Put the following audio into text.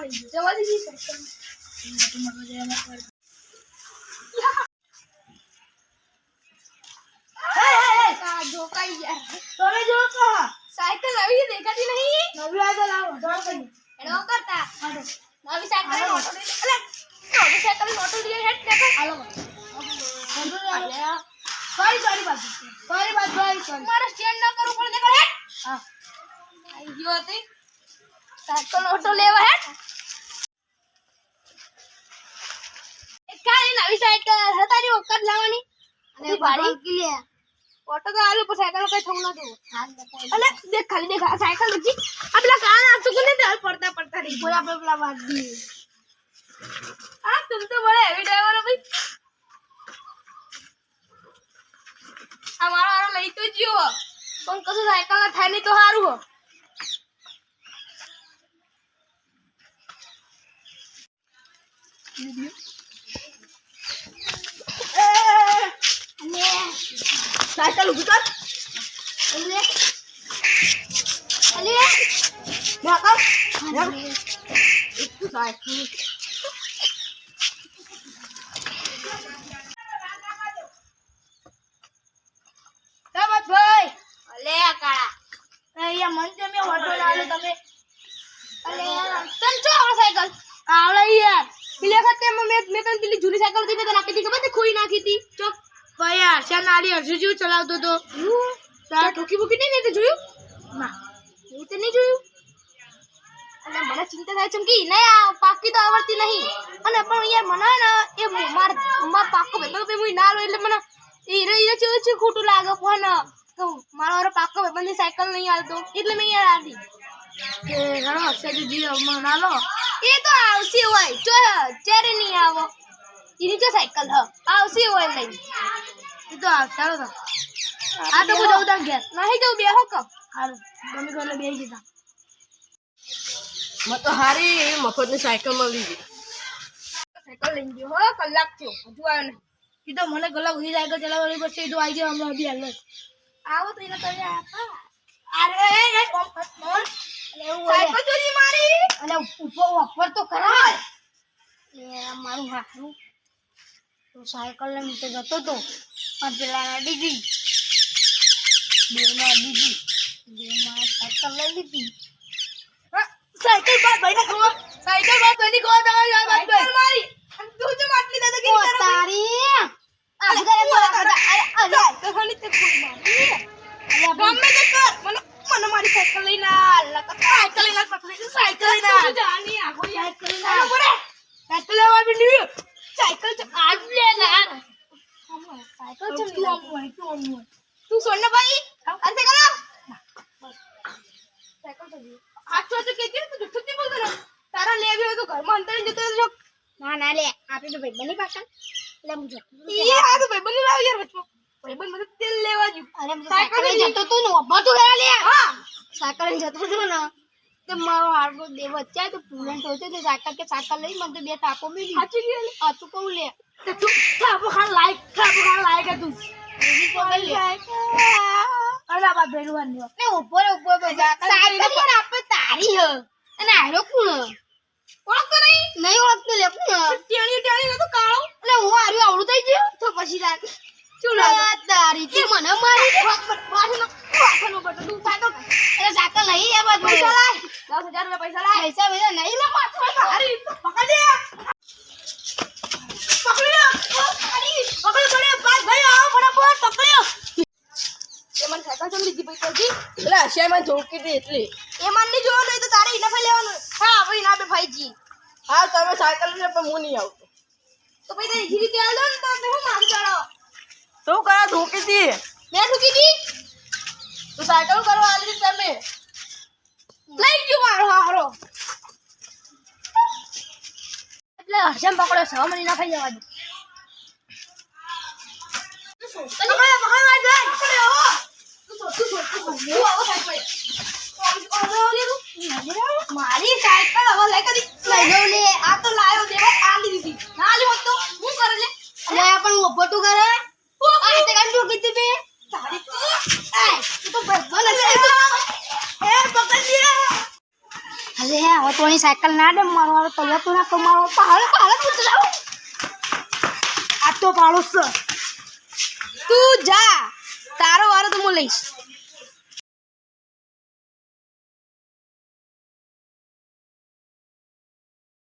લાવવાની જવા દીધી સાયકલ મોટું મોટું જે એમાં કર. આ જોકાઈ યાર તમે જો તો સાયકલ આવી છે દેખાતી નહીં નવી આ તો લાવો જોડો કરી એનો કરતા હાલો નવી સાયકલ ઓટો લઈ અલે નવી સાયકલ ઓટો લઈ હેડ દેખો હાલો સોરી સોરી બાજુ સોરી બાજુ સોરી સોરી મારે સ્ટેન્ડ ન કરવું પડે દેખો હેડ હા આવી ગયો હતી સાયકલ ઓટો કે હતારી વખત લાવવાની? અને ભાડી? કિલે ઓટો તો આલુ પર સાયકલ કઈ થવું નતું. અલે દેખ ખાલી દેખ સાયકલ બચી આ પેલા કાન આ ચુકને દેલ પડતા પડતા રહી બોલા પેલા વાત દી આ તું તો બડે હેવી ડ્રાઈવર હો ભાઈ. આ મારો આરો લઈ તો જ્યો પણ કશું સાયકલ ના થાય નહીં તો સારું હો. સાયકલ ઊભી કર અલે અલે ભાગો સાયકલ કાબત ભાઈ અલે કાળા અહીંયા મન છે મેં ઓટો લાવ્યો તમે અલે તન ચો આ સાયકલ આવડે યાર પેલી વખતે મેં મેં મેં તને પેલી જૂની સાયકલ હતી મેં તને આપી હતી ખબર છે ખોઈ નાખી હતી ચોક ભાઈ હર્ષા નાડી હર્ષુ જેવું ચલાવતો હતો તાર ઠોકી બુકી નહીં તે જોયું? ના. એ તો નહીં જોયું. અને મને ચિંતા થાય છે કે એને પાકી તો આવડતી નહીં. અને પણ યાર મને ને એ માર માર પાકો ભાઈ હું ના લો એટલે મને એ રે એ છે ખોટું લાગે પણ મારો વારો પાકો ભાઈ બંધી સાયકલ નહીં આવતો એટલે મેં યાર આદી કે ઘણો હર્ષા જી ના લો એ તો આવશે હોય. ચો ચારે નહીં આવો. એની જો સાયકલ હ આવશે હોય લઈ ચાલો તો. આ તો હું તાં ઘેર. નહીં જવું બેહો કમ હારું ગમે તો એટલે બેસી જતા. મને તો હારી મફતની સાયકલ મળી ગઈ. સાયકલ લઈ ગયો. હો કલાક થયો. હજુ આવ્યો નહીં. કીધો મને કલાક સુધી સાયકલ ચલાવવાની પછી એ તો આવી ગયો હમણાં બી હાલ આવો તો એને તમે આપા અરે. એવું હોય. સાયકલ ચોરી મારી. અને ઉપર વફર તો એ મારું હાથનું તો સાયકલ ને નીચે જતો હતો પણ પેલા દીધી બેમાં દીધી બેમાં સાયકલ લઈ લીધી. સાયકલ બાદ ભાઈને ખબર? સાયકલ બાદ ભાઈની ખબર તમારી આ બાદ ભાઈ? મારી. અને તું જે માટલી દાદા કે તારી આ બધા એમ બોલા કરતા. અરે, અરે, તો ખાલી તે કોઈ મારી ગમે તે કર. મને મને મારી સાયકલ લઈને આલ નકર સાયકલ આલ, પકડી સાયકલ લઈને આલ. જાની યાર સાયકલ આલ. બોલે સાયકલ લેવા બી નહીં. સાયકલ તો આજ લે સાયકલ તું ચમ આમ હોય, તું આમ હોય. તું સોન ભાઈ અંતે કરો. સાયકલ તો તો વાગે કેતી તું જુઠ્ઠું નહીં બોલતો ને તારા લેવી હોય તો ઘરમાં અંદર જતો રહેજો. ના ના લે. આપણે તો ભાઈ બની પાછા લે મુજો એ આ તો ભાઈબંધ લાવ યાર વચ્ચે ભાઈ બન મને તેલ લેવા જો અરે સાયકલ જતો તું નો ઊભો તો લે. હા. સાયકલ જતો તું ને. તો મારો હાડકો બે વચ્ચે તો પૂરણ થયો તો સાકર કે સાકર લઈ મને તો બે ટાપો મેલી સાચી આ તું કહું લે તે તું થાપો ખાન લાઈક થાપો ખાન લાઈક તું એવી તો લે અલા બા બેરવાન ને ઉપર ઉપર બધા સાયકલ પણ આપણે તારી હ અને આરો કોણ ઓળખતો નહીં નહીં ઓળખતો લે કોણ ટેણી ટેણી તો કાળો એટલે હું આર્યું આવડું થઈ ગયું તો પછી તાર લાગે તારી તું મને મારી દે પાછળનો પાછળનો બટન તું સાયકલ એટલે સાયકલ લઈ એ બાજુ દસ હજાર રૂપિયા પૈસા લાય. પૈસા પૈસા નહીં લે પાછળ અરે પકડ દે પકડી લો. અરે પકડ પડે પાસ ભાઈ આવો ફટાફટ પકડ્યો એ મને સાયકલ ચમ લીધી પૈસા જી એટલે હશિયામાં જોકી દે એટલે. એ માન નહીં જોવાનું હોય તો તારે ઇનફ લેવાનું. હા ભાઈ ના બે ભાઈજી. હા તમે સાયકલ લઈને પણ હું નહીં આવતો. તો ભાઈ તારી જીરી તે આલો ને તો હું માર ચડો તું કરા ધોકી દે? મેં ઝોકી દી? તું સાયકલ કરવા આવી હર્ષમ પકડો છ મહિના ના થઈ જવા દે મારી સાયકલ હવે લઈ કદી લઈ જાઉં લે આ તો લાયો દેવા આલી દીધી ના લ્યો તો હું કરે લે અલે પણ ઊભો તું કરે આ તે કામ શું કીધું બે તારી તો એ તું તો ભગવાન એ પકડ લે અલે હવે તો અહીં સાયકલ ના દે, મારો વાળો તૈયાર તો ના મારો પહાડ પહાડ પૂછ આ તો પાડો છે. તું જા. તારો વારો તો હું લઈશ.